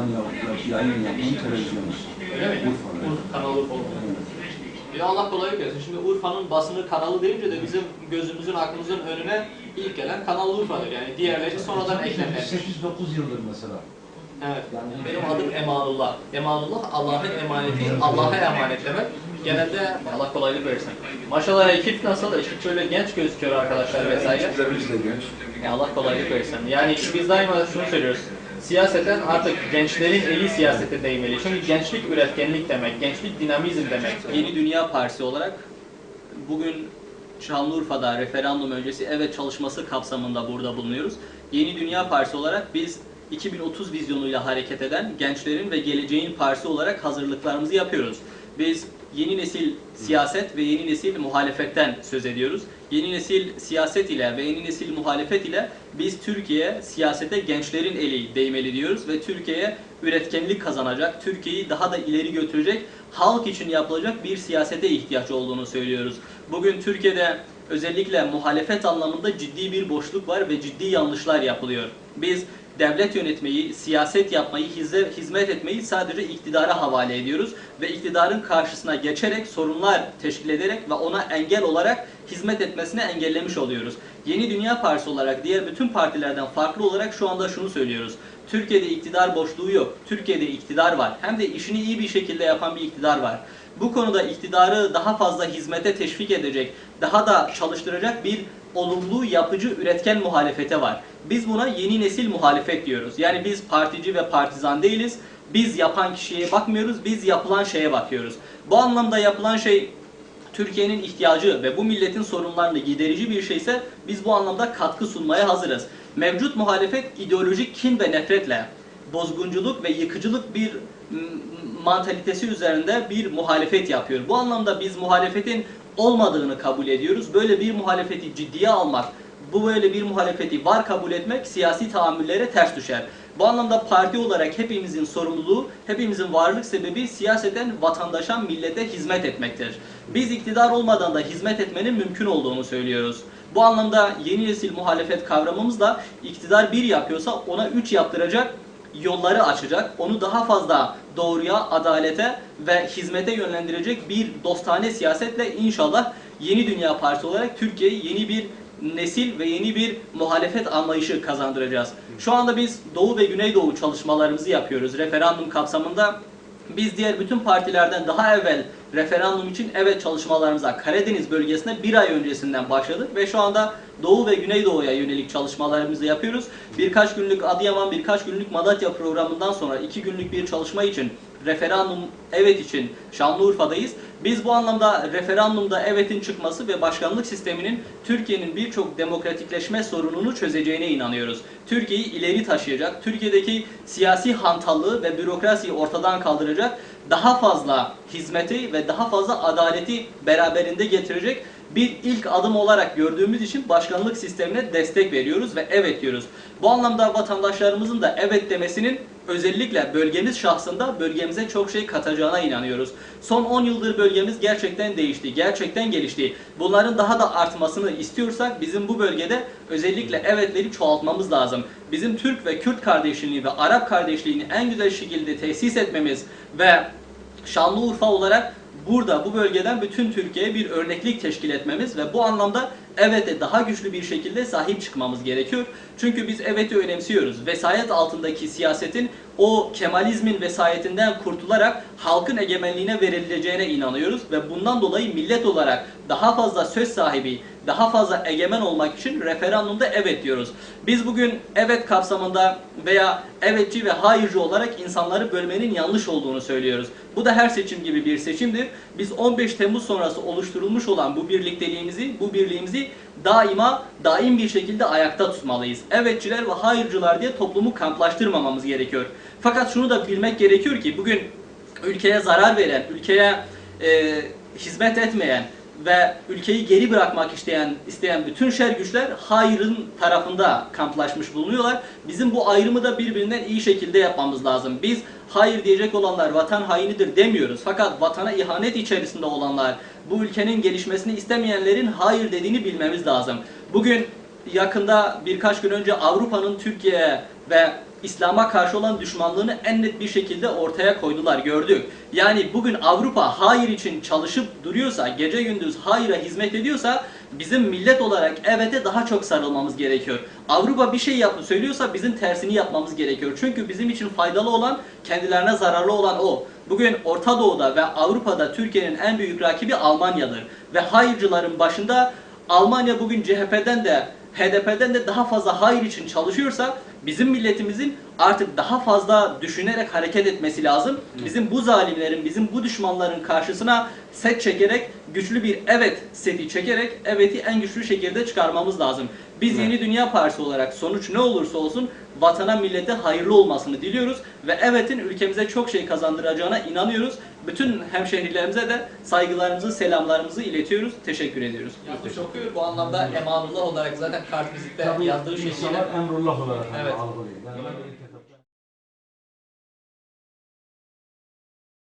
yap- yayın yapan televizyonu. Öyle mi? Urfa'da. Urfa kanalı Urfa. Evet. Ya Allah kolaylık versin. Şimdi Urfa'nın basını kanalı deyince de bizim gözümüzün aklımızın önüne ilk gelen Kanal Urfa'dır. Yani diğerleri sonradan eklenmiş. 8-9 yıldır mesela. Evet. Yani Benim adım Emanullah. Emanullah Allah'ın emaneti, Allah'a emanet demek. Genelde Allah kolaylık versin. Maşallah ekip nasıl? Ekip şöyle genç gözüküyor arkadaşlar vesaire. Biz de genç. Ya Allah kolaylık versin. Yani biz daima şunu söylüyoruz. Siyaseten artık gençlerin eli siyasete değmeli. Çünkü gençlik üretkenlik demek, gençlik dinamizm demek. Yeni Dünya Partisi olarak bugün Şanlıurfa'da referandum öncesi evet çalışması kapsamında burada bulunuyoruz. Yeni Dünya Partisi olarak biz 2030 vizyonuyla hareket eden gençlerin ve geleceğin partisi olarak hazırlıklarımızı yapıyoruz. Biz yeni nesil siyaset ve yeni nesil muhalefetten söz ediyoruz. Yeni nesil siyaset ile ve yeni nesil muhalefet ile biz Türkiye siyasete gençlerin eli değmeli diyoruz ve Türkiye'ye üretkenlik kazanacak, Türkiye'yi daha da ileri götürecek, halk için yapılacak bir siyasete ihtiyaç olduğunu söylüyoruz. Bugün Türkiye'de özellikle muhalefet anlamında ciddi bir boşluk var ve ciddi yanlışlar yapılıyor. Biz devlet yönetmeyi, siyaset yapmayı, hizmet etmeyi sadece iktidara havale ediyoruz ve iktidarın karşısına geçerek sorunlar teşkil ederek ve ona engel olarak hizmet etmesini engellemiş oluyoruz. Yeni Dünya Partisi olarak diğer bütün partilerden farklı olarak şu anda şunu söylüyoruz. Türkiye'de iktidar boşluğu yok. Türkiye'de iktidar var. Hem de işini iyi bir şekilde yapan bir iktidar var. Bu konuda iktidarı daha fazla hizmete teşvik edecek, daha da çalıştıracak bir olumlu, yapıcı, üretken muhalefete var. Biz buna yeni nesil muhalefet diyoruz. Yani biz partici ve partizan değiliz. Biz yapan kişiye bakmıyoruz, biz yapılan şeye bakıyoruz. Bu anlamda yapılan şey Türkiye'nin ihtiyacı ve bu milletin sorunlarını giderici bir şeyse biz bu anlamda katkı sunmaya hazırız. Mevcut muhalefet ideolojik kin ve nefretle bozgunculuk ve yıkıcılık bir mantalitesi üzerinde bir muhalefet yapıyor. Bu anlamda biz muhalefetin olmadığını kabul ediyoruz. Böyle bir muhalefeti ciddiye almak, bu böyle bir muhalefeti var kabul etmek siyasi tahammüllere ters düşer. Bu anlamda parti olarak hepimizin sorumluluğu, hepimizin varlık sebebi siyaseten vatandaşa, millete hizmet etmektir. Biz iktidar olmadan da hizmet etmenin mümkün olduğunu söylüyoruz. Bu anlamda yeni nesil muhalefet kavramımız da iktidar bir yapıyorsa ona üç yaptıracak yolları açacak, onu daha fazla doğruya, adalete ve hizmete yönlendirecek bir dostane siyasetle inşallah Yeni Dünya Partisi olarak Türkiye'yi yeni bir nesil ve yeni bir muhalefet anlayışı kazandıracağız. Şu anda biz Doğu ve Güneydoğu çalışmalarımızı yapıyoruz. Referandum kapsamında biz diğer bütün partilerden daha evvel referandum için evet çalışmalarımıza Karadeniz bölgesine bir ay öncesinden başladık ve şu anda Doğu ve Güneydoğu'ya yönelik çalışmalarımızı yapıyoruz. Birkaç günlük Adıyaman, birkaç günlük Malatya programından sonra iki günlük bir çalışma için referandum evet için Şanlıurfa'dayız. Biz bu anlamda referandumda evetin çıkması ve başkanlık sisteminin Türkiye'nin birçok demokratikleşme sorununu çözeceğine inanıyoruz. Türkiye'yi ileri taşıyacak, Türkiye'deki siyasi hantallığı ve bürokrasiyi ortadan kaldıracak, daha fazla hizmeti ve daha fazla adaleti beraberinde getirecek bir ilk adım olarak gördüğümüz için başkanlık sistemine destek veriyoruz ve evet diyoruz. Bu anlamda vatandaşlarımızın da evet demesinin özellikle bölgemiz şahsında bölgemize çok şey katacağına inanıyoruz. Son 10 yıldır bölgemiz gerçekten değişti, gerçekten gelişti. Bunların daha da artmasını istiyorsak bizim bu bölgede özellikle evetleri çoğaltmamız lazım. Bizim Türk ve Kürt kardeşliğini ve Arap kardeşliğini en güzel şekilde tesis etmemiz ve Şanlıurfa olarak burada bu bölgeden bütün Türkiye'ye bir örneklik teşkil etmemiz ve bu anlamda evete daha güçlü bir şekilde sahip çıkmamız gerekiyor. Çünkü biz eveti önemsiyoruz. Vesayet altındaki siyasetin o Kemalizmin vesayetinden kurtularak halkın egemenliğine verileceğine inanıyoruz ve bundan dolayı millet olarak daha fazla söz sahibi, daha fazla egemen olmak için referandumda evet diyoruz. Biz bugün evet kapsamında veya evetçi ve hayırcı olarak insanları bölmenin yanlış olduğunu söylüyoruz. Bu da her seçim gibi bir seçimdir. Biz 15 Temmuz sonrası oluşturulmuş olan bu birlikteliğimizi, bu birliğimizi daima daim bir şekilde ayakta tutmalıyız. Evetçiler ve hayırcılar diye toplumu kamplaştırmamamız gerekiyor. Fakat şunu da bilmek gerekiyor ki bugün ülkeye zarar veren, ülkeye e, hizmet etmeyen ve ülkeyi geri bırakmak isteyen isteyen bütün şer güçler hayrın tarafında kamplaşmış bulunuyorlar. Bizim bu ayrımı da birbirinden iyi şekilde yapmamız lazım. Biz hayır diyecek olanlar vatan hainidir demiyoruz. Fakat vatana ihanet içerisinde olanlar, bu ülkenin gelişmesini istemeyenlerin hayır dediğini bilmemiz lazım. Bugün yakında birkaç gün önce Avrupa'nın Türkiye'ye ve İslam'a karşı olan düşmanlığını en net bir şekilde ortaya koydular, gördük. Yani bugün Avrupa hayır için çalışıp duruyorsa, gece gündüz hayıra hizmet ediyorsa bizim millet olarak evete daha çok sarılmamız gerekiyor. Avrupa bir şey yapı söylüyorsa bizim tersini yapmamız gerekiyor. Çünkü bizim için faydalı olan, kendilerine zararlı olan o. Bugün Orta Doğu'da ve Avrupa'da Türkiye'nin en büyük rakibi Almanya'dır. Ve hayırcıların başında Almanya bugün CHP'den de HDP'den de daha fazla hayır için çalışıyorsa bizim milletimizin artık daha fazla düşünerek hareket etmesi lazım. Bizim bu zalimlerin, bizim bu düşmanların karşısına set çekerek, güçlü bir evet seti çekerek evet'i en güçlü şekilde çıkarmamız lazım. Biz Yeni Dünya Partisi olarak sonuç ne olursa olsun vatana millete hayırlı olmasını diliyoruz ve evet'in ülkemize çok şey kazandıracağına inanıyoruz. Bütün hemşehrilerimize de saygılarımızı, selamlarımızı iletiyoruz. Teşekkür ediyoruz. Yanlış okuyor. Bu anlamda emanullah olarak zaten kart vizitte yazdığı İnsanlar şekliyle emrullah olarak Evet. algılıyor. Yani